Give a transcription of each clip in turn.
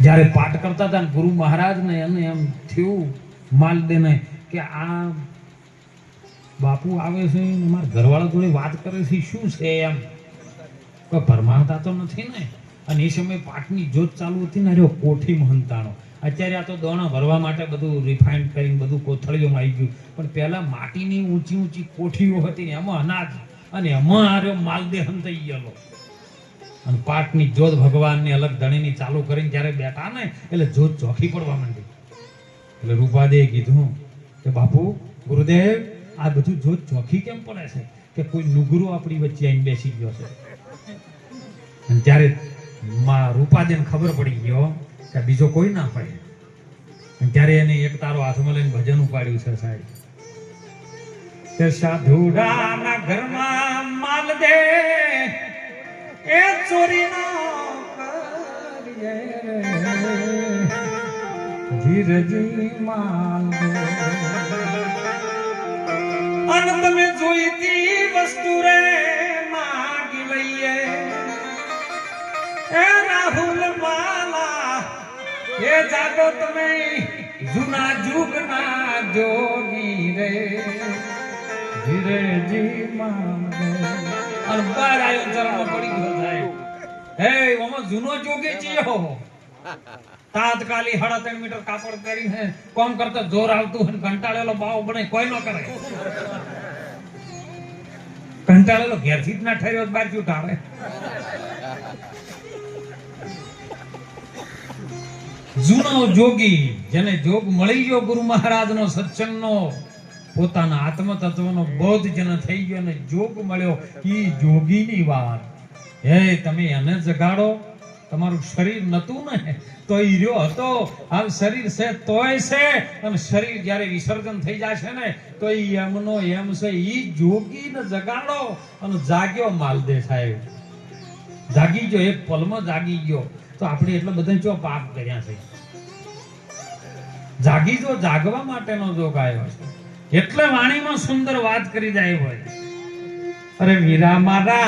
જ્યારે પાઠ કરતા હતા ગુરુ મહારાજને એને એમ થયું માલદેને કે આ બાપુ આવે છે મારા ઘરવાળા જોડે વાત કરે છે, શું છે એમ? કોઈ પરમાણતા તો નથી ને. અને એ સમયે પાઠની જોત ચાલુ હતી ને, અરે કોઠી મહંતાણો. અત્યારે આ તો દોણા ભરવા માટે બધું રિફાઇન્ડ કરીને બધું કોથળીઓમાં આવી ગયું. પણ પહેલાં માટીની ઊંચી ઊંચી કોઠીઓ હતી એમાં અનાજ. અને એમાં આર્યો માલદેહન થઈ ગયેલો. અને પાટની જોત ભગવાનની અલગ ધણીની ચાલુ કરીને જ્યારે બેઠા ને, એટલે જોત ચોખી પડવા માંડી. એટલે રૂપાદેએ કીધું કે બાપુ, ગુરુદેવ, આ બધું જોત ચોખી કેમ પડે છે? કે કોઈ નુગરો આપણી વચ્ચે આવીને બેસી ગયો છે. અને ત્યારે માં રૂપાદેને ખબર પડી ગયો કે બીજો કોઈ ના પડે. અને ત્યારે એને એક તારો હાથમાં લઈને ભજન ઉપાડ્યું છે સાહેબ. કે સાધુડાના ઘરમાં માલ દે એ ચોરી ધીરજી માલ અને તમે જોઈતી વસ્તુ રે માગી લઈએ. એ રાહુલ માલા એ જાગો તમે જૂના જુગના જોગી રે. ધીરજી માંગે. અને આયો ચરણમાં પડી ગયો સાહેબ. હે, ઓમાં જૂનો જોગી ચિયો તાત્કાલિક સાડા ત્રણ મીટર કાપડ પહેરીને કોમ કરતા જોર આવતું અને ને કંટાળેલો બાવ બને, કોઈ ન કરે. કંટાળેલો ઘેરથી જ ના ઠર્યો બાર ક્યુ ટાળે જૂનો જોગી, જેને જોગ મળી ગયો ગુરુ મહારાજ નો સત્સંગ સત્સંગનો પોતાના આત્મ તત્વનો બોધ જેને થઈ ગયો અને જોગ મળ્યો એ જોગીની વાત. હે, તમે એને જગાડો. તમારું શરીર નતું ને, તો એ રહ્યો હતો. હાલ શરીર છે, તોય છે અને શરીર જ્યારે વિસર્જન થઈ જશે ને, તો એ એમનો એમ છે એ જોગીને જગાડો અને જાગ્યો માલદે સાહેબ. જાગી ગયો, એક પલમાં જાગી ગયો. તો આપણે એટલે બધા જો પાપ કર્યા છે. જાગી જો, જાગવા માટેનો જોગ આવ્યો છે. એટલે વાણીમાં સુંદર વાત કરી જાય હોય. અરે વીરા મારા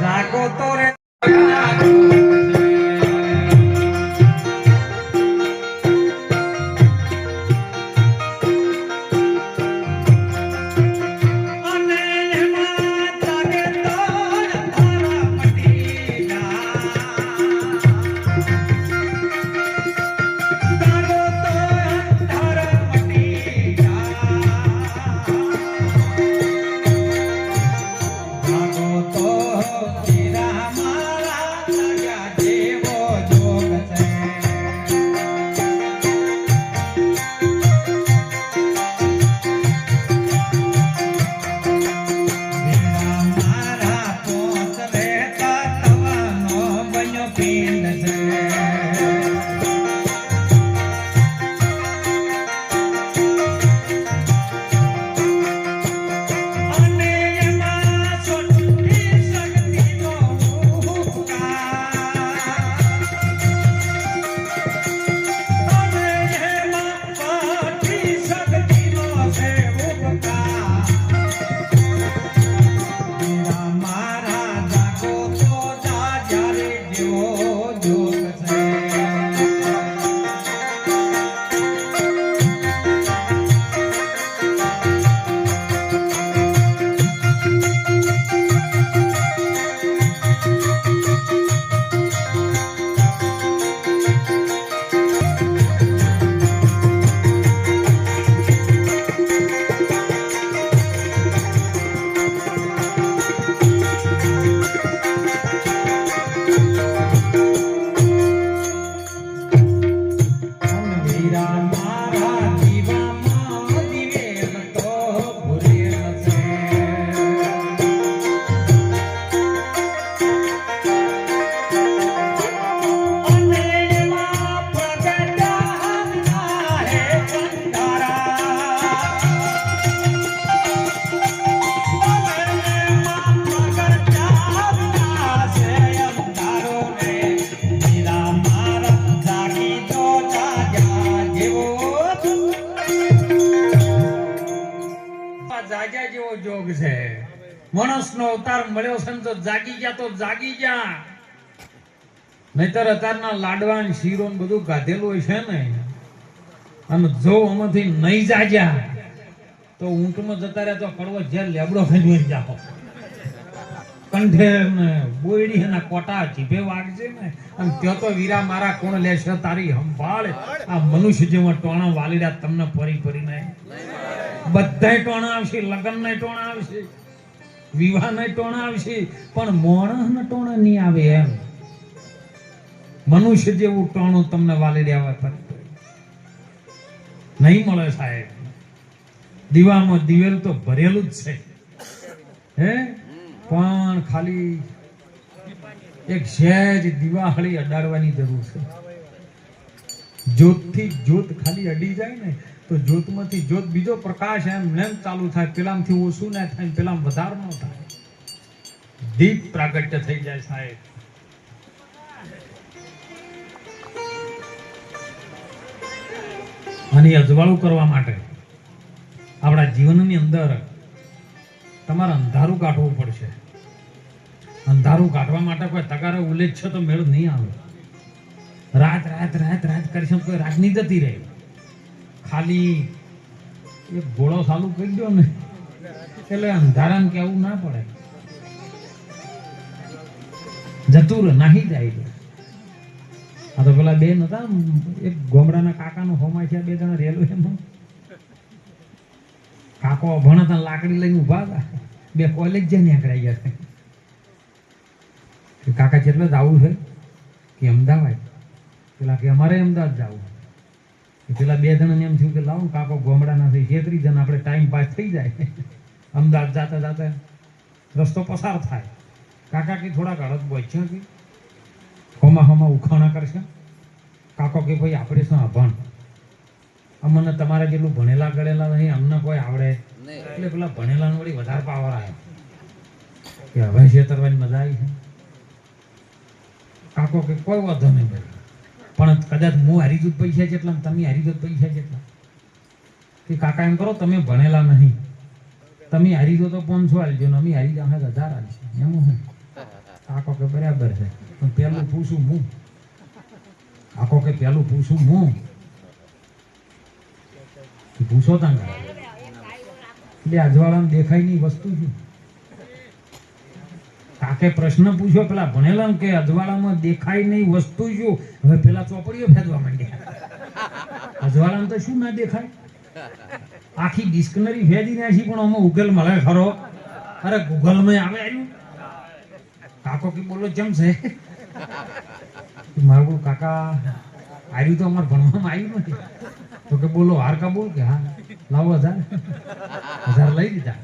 જાગો તો રે. જાગી ગયા નહીતર અત્યારના લાડવા ને શીરો ને બધું ગાધેલું હોય છે ને અને જો આમાંથી નહીં જાગ્યા, તો ઊંટમાં જતા રહ્યા તો કડવો જેલ લેબડો ખાઈ જાઓ કંઠે ને બોયડી એના કોટા જીભે વાગજે ને. અને ત્યાં તો વીરા મારા કોણ લેશે તારી સંભાળ. આ મનુષ્ય જેવા ટોણા વાલીડા તમને પરી પરીને બધાય ટોણા આવશે લગ્ન ટોણા આવશે. વિવાહ ટોણા આવશે, પણ મોણસ ટોણા નહીં આવે એમ. મનુષ્ય જેવું ટોણું તમને વાલી આવે ફરી. નહીં મળે સાહેબ. દીવામાં દિવેલ તો ભરેલું જ છે. હે? પણ ખાલી એક સહેજ દિવાળી અડાડવાની જરૂર છે. જોતથી જ્યોત ખાલી અડી જાય ને તો જ્યોતમાંથી જ્યોત બીજો પ્રકાશ એમ નેમ ચાલુ થાય, પેલામથી ઓછું ના થાય પેલામ વધાર ન થાય. દીપ પ્રાગટ્ય થઈ જાય સાહેબ. અને અજવાળું કરવા માટે આપણા જીવનની અંદર તમારે અંધારું કાઢવું પડશે. અંધારું કાઢવા માટે કોઈ તગારે ઉલ્લેખ છે તો મેળ નહીં આવે. રાત રાત રાત રાત કરી તો રાત નહીં જતી રહે. ખાલી એક ઘોડો ચાલુ કરી દો ને. એટલે અંધારાને કેવું ના પડે. જતું રહે, નાહી જાય આ તો પેલા બે નતા એક ગોમડાના કાકાનો હોમાય છે બે જણા રેલવેમાં કાકો ભણતા લાકડી લઈને ઊભા હતા. બે કોલેજ જઈને નીકળાઈ ગયા કે કાકા જેટલે જ આવું છે કે અમદાવાદ. પેલા કે અમારે અમદાવાદ જવું પેલા બે જણાને એમ થયું કે લાવો કાકો ગોમડાના થઈ છેતરી જણ આપણે ટાઈમ પાસ થઈ જાય. અમદાવાદ જાતા જાતા રસ્તો પસાર થાય. કાકા કે થોડાક અડદ બોચ્યા કે હોમા હોમા ઉખાણા કરશે. કાકો કે ભાઈ આપણે શું અભણ અમને તમારે જેટલું ભણેલા ગળેલા નહીં અમને કોઈ આવડે. એટલે પેલા ભણેલા વળી વધારે પાવર આવ્યો કે હવે છેતરવાની મજા આવી છે. કાકો કે કોઈ વાંધો નહીં ભાઈ. પણ કદાચ હું હારી જૂથ પૈસા જેટલા તમે હારી જૂથ પૈસા જેટલા. કે કાકા એમ કરો, તમે ભણેલા નહીં. તમે હારી દો તો પાંચસો આલજો ને અમે હારી જાવ હજાર આલશે. એમ હું. કાકો કે બરાબર છે. પણ પેલું પૂછું હું. કાકો કે પેલું પૂછું હું. પૂછો તાં એટલે આજવાળાને દેખાય નહીં વસ્તુ શું? કાકે પ્રશ્ન પૂછ્યો, પેલા ભણેલા કે અજવાળામાં દેખાય નહીં વસ્તુ શું? હવે પેલા ચોપડીઓ ફેંદવા માંડ્યા. અજવાળામાં તો શું ના દેખાય? આખી ડિક્શનરી ફેદી નાખી, પણ આમાં ઉકેલ મળે ખરો. અરે ગૂગલમાં આવે આવ્યું કાકો કે બોલો જેમ છે? મારું કાકા આવ્યું તો અમારે ભણવામાં આવ્યું નથી. તો કે બોલો, હાર કા બોલ કે હા? લાવો હજાર. હજાર લઈ લીધા.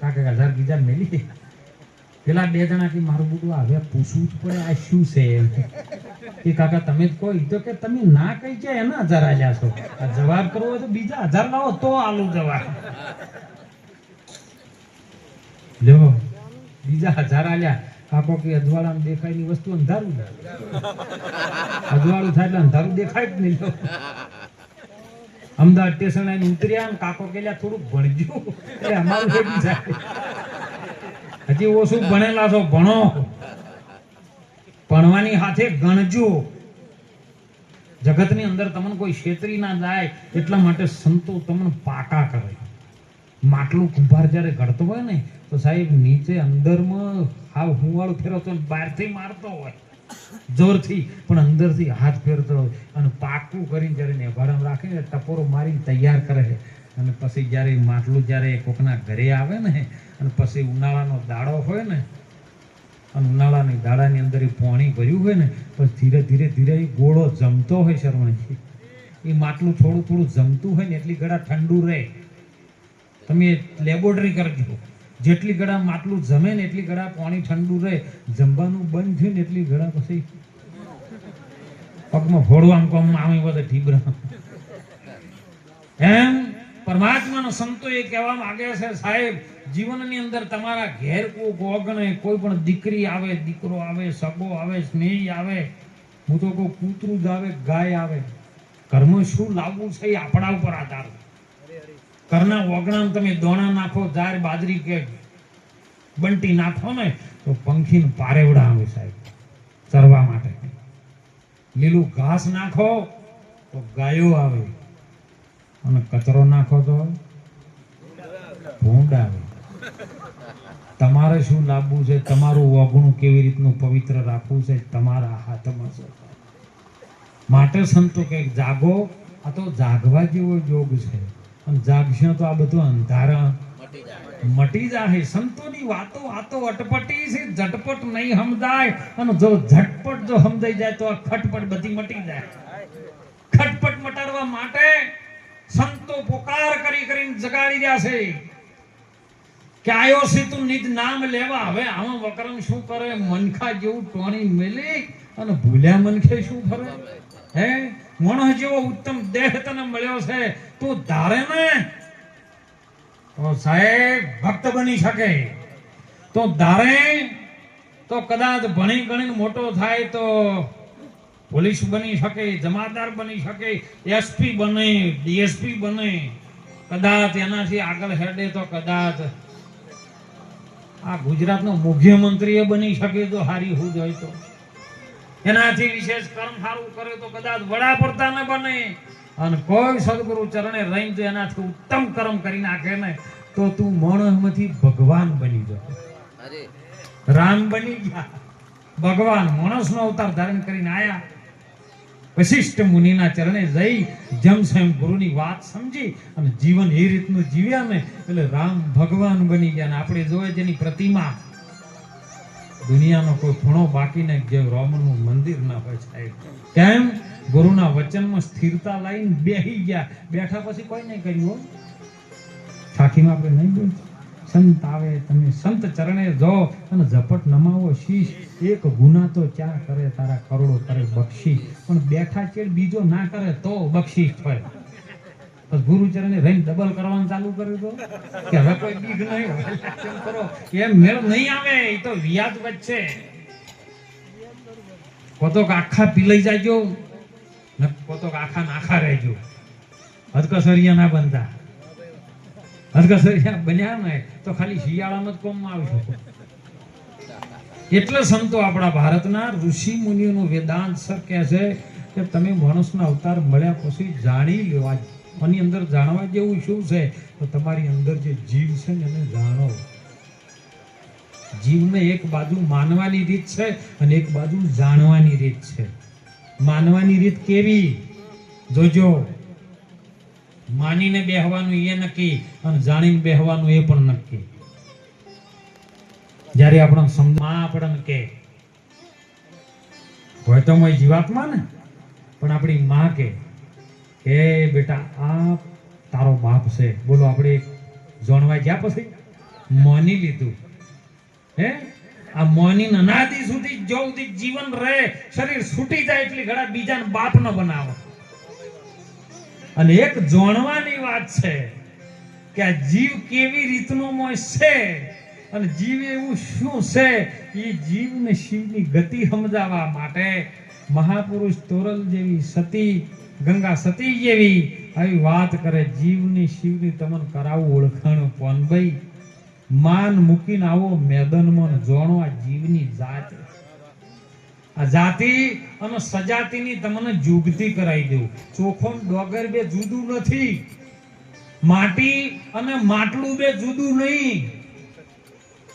કાકા હજાર બીજા મેલી. પેલા બે જણા કે મારું બધું હવે પૂછવું જ પડે, આ શું છે એમ? કે કાકા, તમે જ કહો તો કે તમે ના કઈ છે એના હજાર આલ્યા છો. આ જવાબ કરવો હોય તો બીજા હજાર લાવો, તો આલુ જવાબ. જો બીજા હજાર આલ્યા. કાકો કે અજવાળામાં દેખાયની વસ્તુ અંધારું અજવાળું થાય એટલે અંધારું દેખાય જ નહીં. અમદાવાદ સ્ટેશન આવીને ઉતર્યા કાકો કે થોડુંક ભણજ્યું એટલે અમારું જાય હજી ઓછું ભણેલા છો, ભણો. ભણવાની સાથે ગણજો. જગતની અંદર તમને કોઈ છેતરી ના જાય એટલા માટે સંતો તમને પાકા કરે. માટલું કુંભાર જ્યારે ઘડતો હોય ને, તો સાહેબ નીચે અંદરમાં હાવ હુંવાળું ફેરવતો હોય બહારથી મારતો હોય. જોરથી, પણ અંદરથી હાથ ફેરતો હોય. અને પાકું કરીને જ્યારે નેભારામ રાખે ને, ટપોરો મારીને તૈયાર કરે છે. અને પછી જ્યારે માટલું જ્યારે કોકના ઘરે આવે ને અને પછી ઉનાળાનો દાડો હોય ને, અને ઉનાળાની દાડાની અંદર એ પાણી ભર્યું હોય ને, પછી ધીરે ધીરે ધીરે એ ગોળો જમતો હોય શરવણજી એ માટલું થોડું થોડું જમતું હોય ને, એટલી ઘડા ઠંડુ રહે. તમે લેબોરેટરી કરજો જેટલી ઘડા માટલું જમે ને, એટલી ઘડા પાણી ઠંડુ રહે. જમવાનું બંધ થયું ને, એટલી ઘડા પછી પગમાં ફોડવા કોમ આવે બધે ઠીબરા એમ પરમાત્માનો સંતો એ કહેવા માંગે છે, સાહેબ જીવનની અંદર તમારા ઘેર કોઈ ગોગણે કોઈ પણ દીકરી આવે, દીકરો આવે, સગો આવે, સ્નેહી આવે, હું તો કહું કૂતરું જ આવે, ગાય આવે. ઘરમાં શું લાવવું છે એ આપણા ઉપર આધાર ઘરના ઓગણામાં તમે દોણા નાખો ધાર બાજરી કે બંટી નાખો ને, તો પંખીને પારેવડા આવે સાહેબ, ચરવા માટે. લીલું ઘાસ નાખો, તો ગાયો આવે. અને કચરો નાખો તો? ભૂંડ આવે. તમારે શું લાવવું છે? તમારું વાઘણું કેવી રીતનું પવિત્ર રાખવું છે? તમારા હાથમાં છે? માટે સંતો કે જાગો. આ તો જાગવા જેવો યોગ છે. અને જાગશો તો આ બધું અંધારા મટી જાય. સંતોની વાતો વાતો અટપટી છે. ઝટપટ નહીં સમજાય. અને જો ઝટપટ જો સમજાઈ જાય તો આ ખટપટ બધી મટી જાય. ખટપટ મટાડવા માટે સંતો પોકાર કરી કરીને જગાડી રહ્યા છે. કે આયો છે તું નિજ નામ લેવા? હવે આમાં વકરમ શું કરે? મનખા જેવું ટોણી મેલી અને ભૂલ્યા મનખે શું ફરે? હે? મણ જેવો ઉત્તમ દેહ તને મળ્યો છે. તું ધારે ને? તો સાહેબ, ભક્ત બની શકે. તો ધારે, તો કદાચ ભણી ગણીને મોટો થાય તો પોલીસ બની શકે, જમાદાર બની શકે, એસપી બને, ડીએસપી બને. કદાચ એનાથી આગળ હેડે તો કદાચ આ ગુજરાતનો મુખ્યમંત્રી એ બની શકે તો હારી હું હોય તો. એનાથી વિશેષ કર્મ સારું કરે તો કદાચ વડાપ્રધાન બને. અને કોઈ સદગુરુ ચરણે રહીને તો એનાથી ઉત્તમ કર્મ કરી નાખે ને તો તું માણસમાંથી ભગવાન બની જશે રામ બની ગયા. ભગવાન માણસનો અવતાર ધારણ કરીને આયા. વશિષ્ઠ મુનિના ચરણે જઈ જમસેમ ગુરુની વાત સમજી અને જીવન એ રીતનું જીવ્યા ને એટલે રામ ભગવાન બની ગયા. આપણે જોઈએ જેની પ્રતિમા. દુનિયાનો કોઈ ખૂણો બાકી ને જે રોમનું મંદિર ના હોય સાહેબ. કેમ? ગુરુના વચનમાં સ્થિરતા લઈને બેહી ગયા. બેઠા પછી કોઈ નહીં કર્યું હો. આપણે નહીં બોલ સંત આવે, તમે સંત ચરણે જો અને ઝપટ નમાવો શીશ. એક ગુના તો ચા કરે તારા કરોડો કરે બક્ષી પણ બેઠા ચેડ બીજો ના કરે તો બક્ષી થાય. બસ ગુરુચરણે રહીને ડબલ કરવાનું ચાલુ કર્યું તો? કે હવે કોઈ બીક નહીં કરો? એમ મેળ નહીં આવે, એ તો વ્યાજ વચ્ચે કોતો આખા પીલાઈ જાયજો ને કોતોક આખા નાખા રહેજો. હદકસરિયા ના બનતા. હદકસરિયા બન્યા ને તો ખાલી શિયાળામાં જ કોમમાં આવશું એટલે સંતો આપણા ભારતના ઋષિ મુનિઓનું વેદાંત સર કહે છે કે તમે માણસના અવતાર મળ્યા પછી જાણી લેવા આની અંદર જાણવા જેવું શું છે? તો તમારી અંદર જે જીવ છે ને એને જાણો. જીવને એક બાજુ માનવાની રીત છે અને એક બાજુ જાણવાની રીત છે. માનવાની રીત કેવી? જોજો. માનીને બેહવાનું એ નક્કી અને જાણીને બેહવાનું એ પણ નક્કી. જ્યારે આપણને સમજમાં આપણને કે હોય તો મોય જીવાત્મા ને? પણ આપણી માં કે કે બેટા, આ તારો બાપ છે. બોલો, આપણે જાણવા ગયા પછી? માની લીધું. હે? આ મોની અનાદિ સુધી જો સુધી જીવન રહે. શરીર છૂટી જાય એટલી ઘણા બીજાને બાપ ન બનાવો. અને એક જોણવાની વાત છે કે આ જીવ કેવી રીતનો મોય છે અને જીવ એવું શું છે? એ જીવને શિવની ગતિ સમજાવવા માટે મહાપુરુષ તોરલ જેવી સતી, ગંગા સતી જેવી આવી વાત કરે, જીવની શિવની તમને કરાવું ઓળખાણ પોનભાઈ માન મૂકીને આવો મેદનમાં ને જોણો આ જીવની જાત જાતિ અને સજાતિની તમને જુગતી કરાવી દેવું ચોખો ડોગર બે જુદું નથી. માટી અને માટલું બે જુદું નહીં.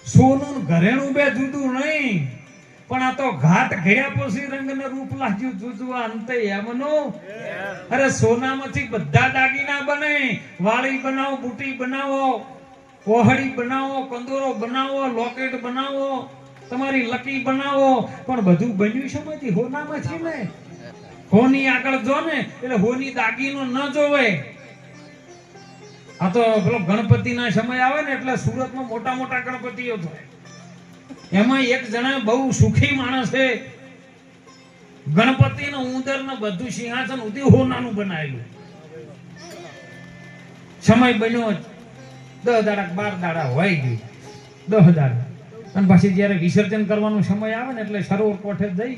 સોનું ઘરેણું બે જુદું નહીં. પણ આ તો ઘાટ ગયા પછી રંગ ને રૂપ લાગ્યું આ અંતે એમનું અરે સોનામાંથી બધા દાગીના બને. વાળી બનાવો, બુટી બનાવો કોહડી બનાવો, કંદોરો બનાવો, લોકેટ બનાવો. તમારી લકી બનાવો. પણ બધું બન્યું શેમાંથી હોનામાંથી ને? હોની આગળ જો ને, એટલે હોની દાગીનો ન જોવે. આ તો પેલો ગણપતિના સમય આવે ને, એટલે સુરતમાં મોટા મોટા ગણપતિઓ થાય. એમાં એક જણા બહુ સુખી માણસ છે. ગણપતિ ને ઉંદર ને બધું સિંહાસન ઉધી હોનાનું બનાવેલું. સમય બન્યો દસ દાડા બાર દાડા હોય ગઈ દસ દાડા. અને પછી જ્યારે વિસર્જન કરવાનો સમય આવે ને એટલે સરોવર કોઠે જઈ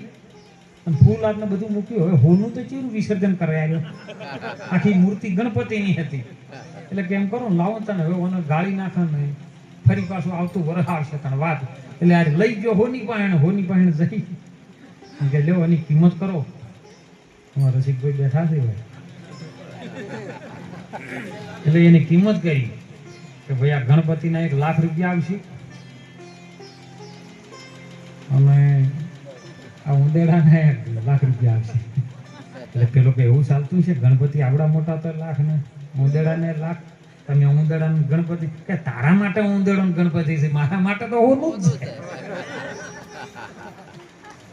અને ફૂલ આટને બધું મૂક્યું. હવે હોનું તો ચેવું વિસર્જન કરાયેલું આખી મૂર્તિ ગણપતિની હતી. એટલે કેમ કરો, લાવો તને, હવે ઓને ગાળી નાખે ને ફરી પાછું આવતું વરસ આવશે તને વાત. એટલે આ લઈ ગયો હોની પાસે હોની પાણી જઈ. કે લ્યો એની કિંમત કરો. અમારા રસિકભાઈ બેઠા છે ભાઈ એટલે એની કિંમત કરી કે ભાઈ આ ગણપતિના એક લાખ રૂપિયા આવશે. અને આ ઉંદેડાને લાખ રૂપિયા આવશે એટલે પેલો કે એવું ચાલતું છે, ગણપતિ આવડા મોટા તો લાખ ને ઉંદેડાને લાખ. તમે ઉંદેડાને ગણપતિ, કે તારા માટે ઉંદેડો ગણપતિ છે? મારા માટે તો ઓનું જ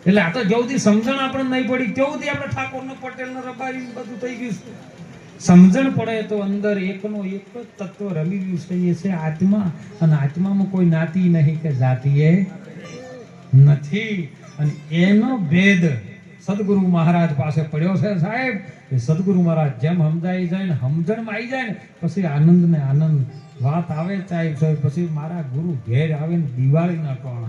એટલે આ તો જવથી સમજણ આપણે નહીં પડી તેવથી આપણે ઠાકોર ને પટેલ ને રબારી બધું થઈ ગયું છે. સમજણ પડે તો અંદર એકનો એક જ તત્વ રમી ગયું છે, એ છે આત્મા. અને આત્મામાં કોઈ નાતી નહીં કે જાતિ એ નથી. અને એનો ભેદ સદગુરુ મહારાજ પાસે પડ્યો છે સાહેબ. એ સદગુરુ મહારાજ જેમ સમજાઈ જાય ને સમજણમાં આવી જાય ને, પછી આનંદ ને આનંદ. વાત આવે સાહેબ સાહેબ, પછી મારા ગુરુ ઘેર આવે ને દિવાળીના ટોણા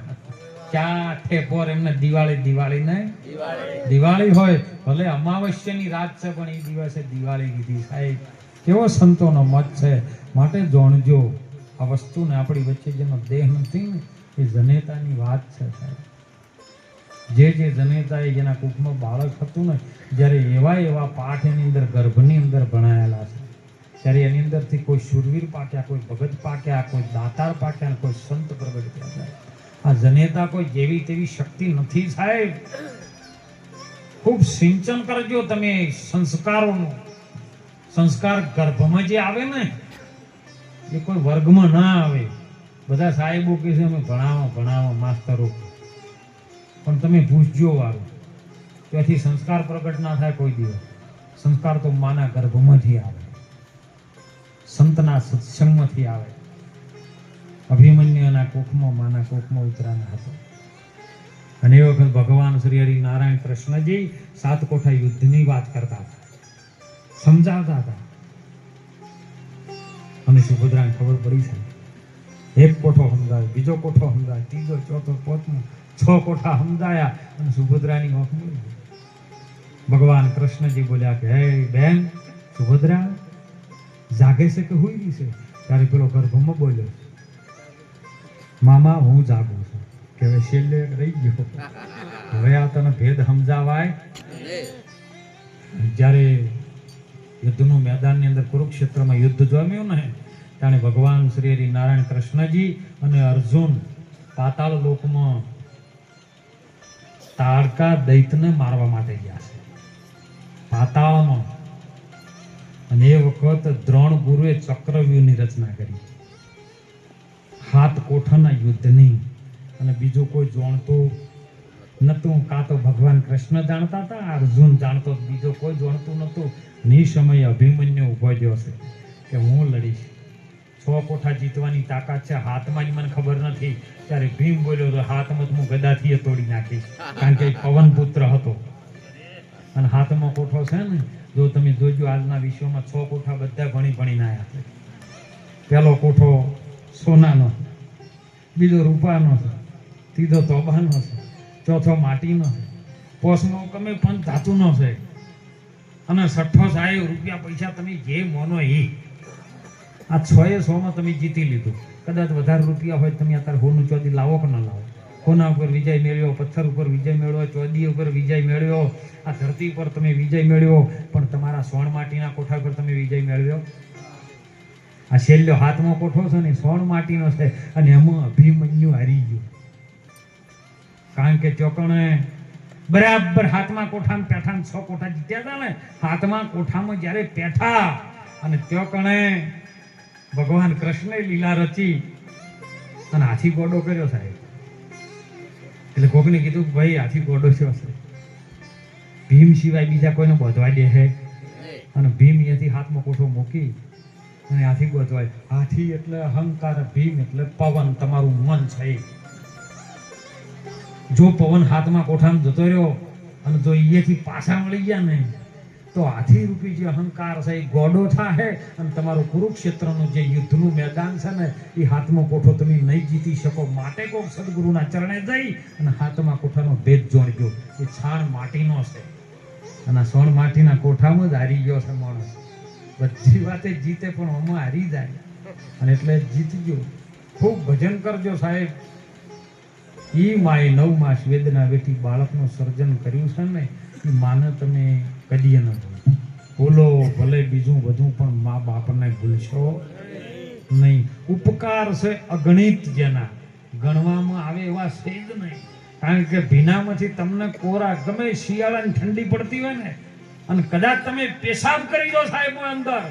ક્યાં ઠેપોર એમને દિવાળી દિવાળી નહીં? દિવાળી હોય, ભલે અમાવસ્યની રાત છે, પણ એ દિવસે દિવાળી કીધી સાહેબ. કેવો સંતોનો મત છે. માટે જોણજો, આ વસ્તુને આપણી વચ્ચે જેનો દેહ નથી ને એ જનેતાની વાત છે સાહેબ. જે જે જનેતાએ જેના કુખમાં બાળક હતું ને, જ્યારે એવા એવા પાઠ એની અંદર ગર્ભની અંદર ભણાયેલા છે. ત્યારે એની અંદરથી કોઈ શુરવીર પાક્યા, કોઈ ભગત પાક્યા, કોઈ દાતાર પાક્યા કોઈ સંત પ્રગટ થયા આ જનેતા કોઈ જેવી તેવી શક્તિ નથી સાહેબ. ખૂબ સિંચન કરજો તમે સંસ્કારોનું. સંસ્કાર ગર્ભમાં જે આવે ને, એ કોઈ વર્ગમાં ના આવે. બધા સાહેબો કહે છે, અમે ભણાવો ભણાવો, માસ્તરો. પણ તમે પૂછજો વાળું. ત્યાંથી સંસ્કાર પ્રગટ ના થાય કોઈ દિવસ. સંસ્કાર તો માના ગર્ભમાંથી આવે. સંતના સત્સંગમાંથી આવે. અભિમન્યુના કોખમાં, માના કોખમાં ઉતરાના હતા. અને એ વખત ભગવાન શ્રી હરિ નારાયણ કૃષ્ણજી સાત કોઠા યુદ્ધની વાત કરતા હતા. સમજાવતા હતા. અને સુભદ્રાને ખબર પડી છે. એક કોઠો સમજાય, બીજો કોઠો સમજાય, ત્રીજો, ચોથો, પાંચમો, છ કોઠા સમજાયા અને સુભદ્રાની ઓખ. ભગવાન કૃષ્ણજી બોલ્યા કે, હે બેન, સુભદ્રા, જાગે છે કે હુઈ ગઈ છે? ત્યારે પેલો ગર્ભમાં બોલ્યો, મામા, હું જાગું છું. કે હવે છેલ્લે રહી ગયો. હવે આ તને ભેદ સમજાવાય? જ્યારે યુદ્ધનું મેદાનની અંદર કુરુક્ષેત્રમાં યુદ્ધ જમ્યું ને ત્યારે ભગવાન શ્રી હરિ નારાયણ કૃષ્ણજી અને અર્જુન પાતાળ લોકમાં તારકા દૈતને મારવા માટે ગયા છે. પાતાળમાં અને એ વખત દ્રોણ ગુરુએ ચક્રવ્યૂહની રચના કરી. હાથ કોઠાના યુદ્ધની અને બીજું કોઈ જાણતું નતું કાં તો ભગવાન કૃષ્ણ જાણતા હતા, અર્જુન જાણતો, બીજો કોઈ જોણતું નતું સમયે અભિમન્યુ ઊભો થયો છે કે હું લડીશ. છ કોઠા જીતવાની તાકાત છે. હાથમાં જ મને ખબર નથી. ત્યારે ભીમ બોલ્યો તો હાથમાં હું ગદાથી તોડી નાખીશ. કારણ કે પવન પુત્ર હતો. અને હાથમાં કોઠો છે ને, જો તમે જોજો આજના વિશ્વમાં છ કોઠા બધા ભણી ભણીને આવ્યા પેલો કોઠો સોનાનો બીજો રૂપાનો છે. ત્રીજો તોબાનો છે. ચોથો માટીનો છે. પોસમો ગમે પણ ધાતુનો છે. અને છઠ્ઠો સાહેબ રૂપિયા પૈસા તમે જે મોનો એ આ છ એ સોમાં તમે જીતી લીધું. કદાચ વધારે રૂપિયા હોય તમે અત્યારે હોનું ચોદી લાવો કે ના લાવો? કોના ઉપર વિજય મેળવ્યો, પથ્થર ઉપર વિજય મેળવ્યો, ચોદી ઉપર વિજય મેળવ્યો, આ ધરતી પર તમે વિજય મેળવ્યો, પણ તમારા સોણ માટીના કોઠા પર તમે વિજય મેળવ્યો? આ છેલ્લો હાથમાં કોઠો છે ને સોણ માટીનો છે અને એમાં અભિમન્યુ હારી ગયો. કારણ કે ચોકણે બરાબર હાથમાં કોઠામાં પેઠા ને છ કોઠા જીત્યા હતા ને, હાથમાં કોઠામાં જ્યારે પેઠા અને ચોકણે ભગવાન કૃષ્ણે લીલા રચી અને હાથી ગોડો કર્યો સાહેબ. એટલે કોકને કીધું કે ભાઈ, હાથી ગોડો થયો છે ભીમ સિવાય બીજા કોઈને બોધવા દે છે અને ભીમ અહીંયાથી હાથમાં કોઠો મૂકી અને હાથી ગોતવાય. હાથી એટલે અહંકાર, ભીમ એટલે પવન. તમારું મન છે. જો પવન હાથમાં કોઠામાં જતો રહ્યો અને જો અહીંયાથી પાછા મળી ગયા ને તો હાથી રૂપી જે અહંકાર છે એ ગોડો થાહે અને તમારું કુરુક્ષેત્રનું જે યુદ્ધનું મેદાન છે ને, એ હાથમાં કોઠો તમે નહીં જીતી શકો. માટે કોક સદગુરુના ચરણે જઈ અને હાથમાં કોઠાનો ભેદ જોડજો. એ છાણ માટીનો છે. અને સોણ માટીના કોઠામાં જ હારી ગયો છે માણસ. બધી વાતે જીતે પણ આમાં હારી જાય. અને એટલે જીતજો. ખૂબ ભજન કરજો સાહેબ. ઈ માએ નવ માસ વેદના વેઠી બાળકનું સર્જન કર્યું છે ને માને તમે કદી ન ભૂલો ભૂલો બીજું બધું પણ મા બાપને ભૂલશો નહીં. ઉપકાર છે અગણિત જેના. ગણવામાં આવે એવા છે જ નહીં. કારણ કે ભીનામાંથી તમને કોરા ગમે, શિયાળાની ઠંડી પડતી હોય ને, અને કદાચ તમે પેશાબ કરી દો સાહેબ અંદર,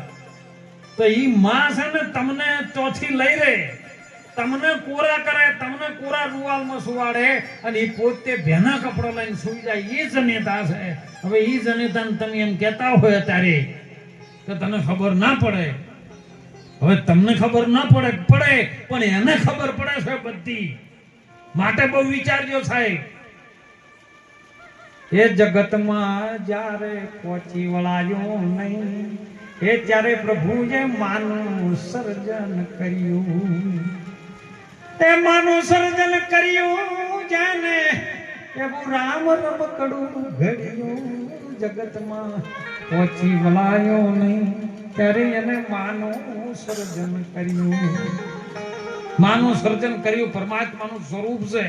તો એ માં છે ને તમને ચોથી લઈ રે તમને કોરા કરે, તમને કોરા રૂવાલમાં સુવાડે અને એ પોતે ભેના કપડો લઈને સુઈ જાય. એ જનેતા છે. હવે એ જનેતાને તમે એમ કહેતા હોય અત્યારે કે તને ખબર ના પડે. હવે તમને ખબર ના પડે પડે, પણ એને ખબર પડે છે બધી. માટે બહુ વિચારજો સાહેબ. એ જગતમાં જ્યારે પહોંચી વળાયો નહીં, એ ત્યારે પ્રભુએ માનું સર્જન કર્યું. એ માનું સર્જન કર્યું જાને એવું રામ રમકડું ઘડ્યું જગતમાં. પહોંચી વલાયો નહીં, ત્યારે એને માનું સર્જન કર્યું. માનું સર્જન કર્યું, પરમાત્માનું સ્વરૂપ છે.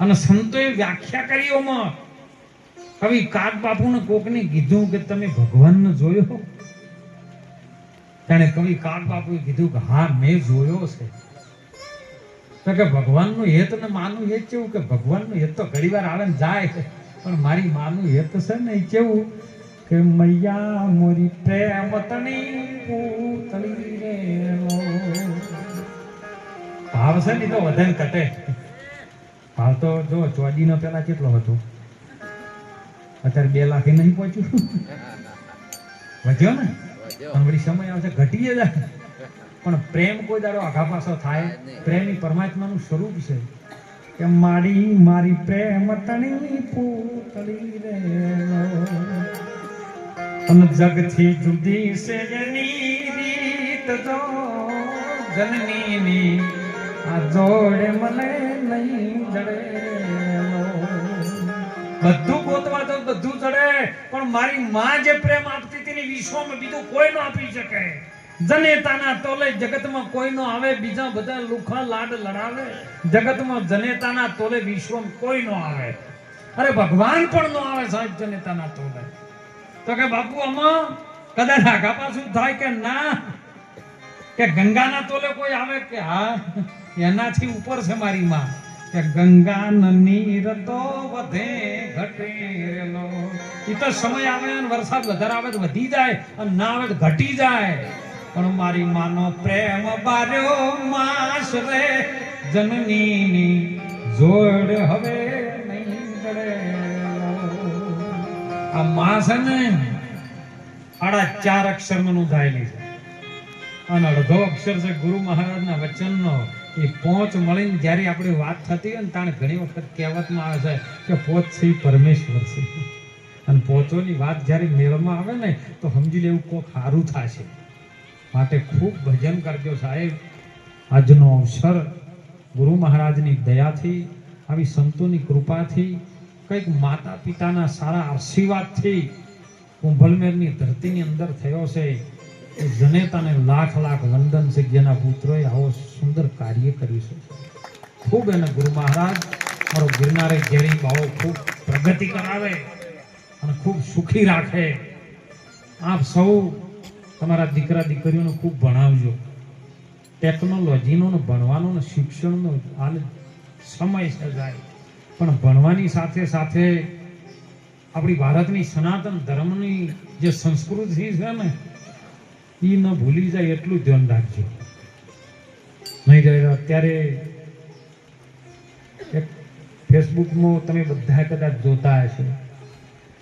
અને સંતોએ વ્યાખ્યા કરી ઓમાં કવિ કાગ બાપુને કોકને કીધું કે તમે ભગવાનને જોયો? ત્યારે કવિ કાગ બાપુએ કીધું કે હા, મેં જોયો છે. તો કે ભગવાનનું હેત ને માનું હેત કેવું કે ભગવાનનું હેત તો ઘણી વાર આવે ને જાય છે. પણ મારી માનું હેત છે ને એ કેવું કે મૈયા મોરી પ્રેમ તણી પૂતળી રે ભાવ છે ને તો વધારે કટે ભાવ તો જો ચોદીનો પેલા કેટલો હતો? અત્યારે બે લાખે નહીં પહોંચ્યું. વધ્યો ને? પણ વળી સમય આવશે ઘટીએ જાય પણ પ્રેમ કોઈ દાડો આઘા પાછો થાય? પ્રેમ ઈ પરમાત્માનું સ્વરૂપ છે કે મારી મારી પ્રેમ તણી પૂતળી રેલો અને જગથી જુદી છે જની રીત જો જનનીની આ જોડે મને નહીં જડે બધું ગોતવા તો બધું ચડે પણ મારી માં જે પ્રેમ આપતી હતી ને વિશ્વમાં બીજું કોઈ ન આપી શકે. જનેતાના તોલે જગતમાં કોઈનો આવે, બીજા બધા લુખા લાડ લડાવે. જગતમાં જનેતાના તોલે વિશ્વમાં કોઈ આવે. અરે ભગવાન પણ નો આવે સાહેબ જનેતાના તોલે. તો કે બાપુ, આમાં કદાચ આગા પાછું થાય કે ના? કે ગંગાના તોલે કોઈ આવે કે હા? એનાથી ઉપર છે મારી માં. કે ગંગા નીર તો વધે ઘટેલો એ તો સમય આવે અને વરસાદ વધારે આવે તો વધી જાય અને ના આવે તો ઘટી જાય. પણ મારી માનો પ્રેમ બાર્યો માસ રે. જનનીની જોડ હવે આ માસ ને આડા ચાર અક્ષરનું નોંધાયેલી છે. અને અડધો અક્ષર છે ગુરુ મહારાજના વચનનો. એ પોંચ મળીને જ્યારે આપણી વાત થતી હોય ને તાણે ઘણી વખત કહેવતમાં આવે છે કે પોચ છે પરમેશ્વર છે. અને પોચોની વાત જ્યારે મેળમાં આવે ને, તો સમજી લેવું કોક સારું થશે. માટે ખૂબ ભજન કરજો સાહેબ. આજનો અવસર ગુરુ મહારાજની દયાથી, આવી સંતોની કૃપાથી, કંઈક માતા પિતાના સારા આશીર્વાદથી કુંભલમેરની ધરતીની અંદર થયો છે. એ જનેતાને લાખ લાખ વંદન છે જેના પુત્રોએ આવો સુંદર કાર્ય કર્યું છે. ખૂબ એને ગુરુ મહારાજ, મારો ગિરનારે ઘેરી ભાવો ખૂબ પ્રગતિ કરાવે અને ખૂબ સુખી રાખે. આપ સૌ તમારા દીકરા દીકરીઓને ખૂબ ભણાવજો. ટેકનોલોજીનો ભણવાનો ને શિક્ષણનો હાલ સમય છે જાય પણ ભણવાની સાથે સાથે આપણી ભારતની સનાતન ધર્મની જે સંસ્કૃતિ છે ને, એ ન ભૂલી જાય એટલું ધ્યાન રાખજો. નહીં અત્યારે એક ફેસબુકમાં તમે બધા કદાચ જોતા હશો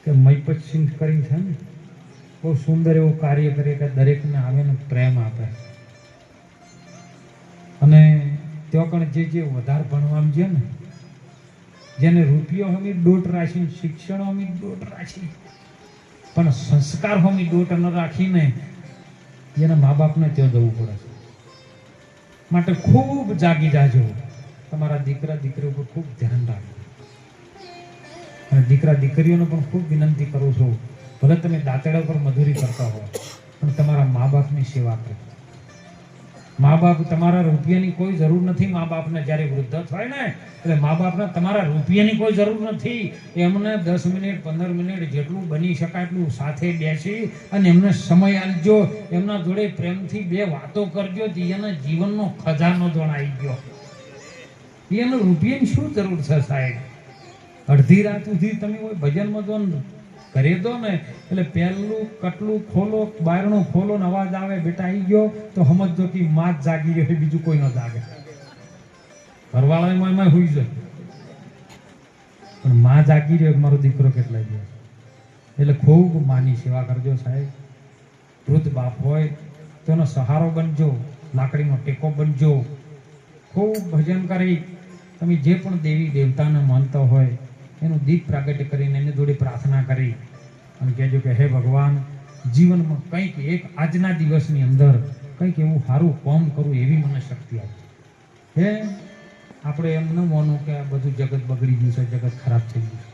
કે મૈપત સિંહ કરીને છે ને બહુ સુંદર એવું કાર્ય કરે કે દરેકને આવે ને પ્રેમ આપે. અને ત્યાં કણ જે જે વધારે ભણવામાં છે ને, જેને રૂપિયો હમી દોટ રાખી, શિક્ષણ હમી દોટ રાખી, પણ સંસ્કાર હમી દોટ ન રાખીને એના મા બાપને ત્યાં જવું પડે છે. માટે ખૂબ જાગી જાજો. તમારા દીકરા, દીકરી ઉપર ખૂબ ધ્યાન રાખજો. અને દીકરા, દીકરીઓને પણ ખૂબ વિનંતી કરું છું. ભલે તમે દાંતડા પર મજૂરી કરતા હો પણ તમારા મા બાપની સેવા કરો. મા બાપ તમારા રૂપિયાની કોઈ જરૂર નથી મા બાપને જ્યારે વૃદ્ધ થાય ને, એટલે મા બાપને તમારા રૂપિયાની કોઈ જરૂર નથી. એમને દસ મિનિટ, પંદર મિનિટ જેટલું બની શકાય એટલું સાથે બેસી અને એમને સમય આપજો. એમના જોડે પ્રેમથી બે વાતો કરજો એના જીવનનો ખજાનો જણાઈ ગયો. એને રૂપિયાની શું જરૂર છે સાહેબ? અડધી રાત સુધી તમે કોઈ ભજનમાં જો કરી દો ને, એટલે પહેલું કટલું, ખોલો બારણું ખોલો ને અવાજ આવે, બેટા આવી ગયો, તો સમજજો કે માં જ જાગી ગયો બીજું કોઈ ન જાગે. ઘરવાળા એમાં હોઈ જાય. પણ માં જાગી રહ્યો મારો દીકરો કેટલા ગયો એટલે ખૂબ માની સેવા કરજો સાહેબ. વૃદ્ધ બાપ હોય, તો એનો સહારો બનજો, લાકડીનો ટેકો બનજો. ખૂબ ભજન કરી. તમે જે પણ દેવી દેવતાને માનતા હોય એનું દીપ પ્રાગટ્ય કરીને એને જોડે પ્રાર્થના કરી અને કહેજો કે હે ભગવાન જીવનમાં કંઈક એક આજના દિવસની અંદર કંઈક એવું સારું કોમ કરું એવી મને શક્તિ આપે. હે આપણે એમ ન માનવું કે આ બધું જગત બગડી ગયું છે જગત ખરાબ થઈ ગયું છે.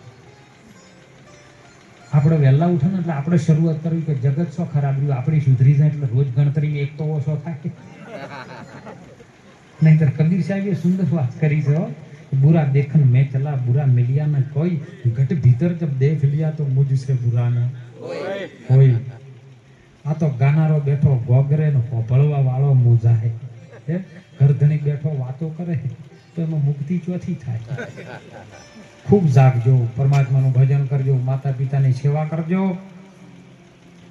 આપણે વહેલા ઉઠે ને એટલે આપણે શરૂઆત કરવી કે જગત શું ખરાબ રહ્યું આપણી સુધરી જાય એટલે રોજ ગણતરી એક તો ઓછો થાય. નહીતર કબીર સાહેબે સુંદર વાત કરી છે. बुरा देखन में चला बुरा मिलिया न कोई घट भीतर जब देख लिया तो मुझसे बुरा न કોઈ આ તો ગાનારો બેઠો ગોગરે ને હોભળવા વાળો મૂંઝાય હે ગરધણી બેઠો વાતો કરે તો એમાં મુક્તિ ચોથી થાય ખૂબ જાગજો પરમાત્માનું ભજન કરજો માતા પિતાની સેવા કરજો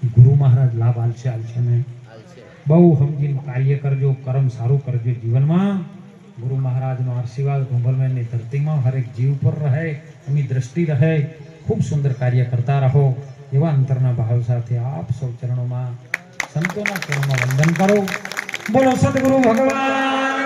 ગુરુ મહારાજ લાભ આલશે આલશે ને બહુ સમજીને કાર્ય કરજો કર્મ સારું કરજો જીવનમાં ગુરુ મહારાજનો આશીર્વાદ કુંભલમેનની ધરતીમાં હરેક જીવ પર રહે, એમની દ્રષ્ટિ રહે, ખૂબ સુંદર કાર્ય કરતા રહો, એવા અંતરના ભાવ સાથે આપ સૌ ચરણોમાં, સંતોના ચરણમાં વંદન કરો. બોલો સદગુરુ ભગવાન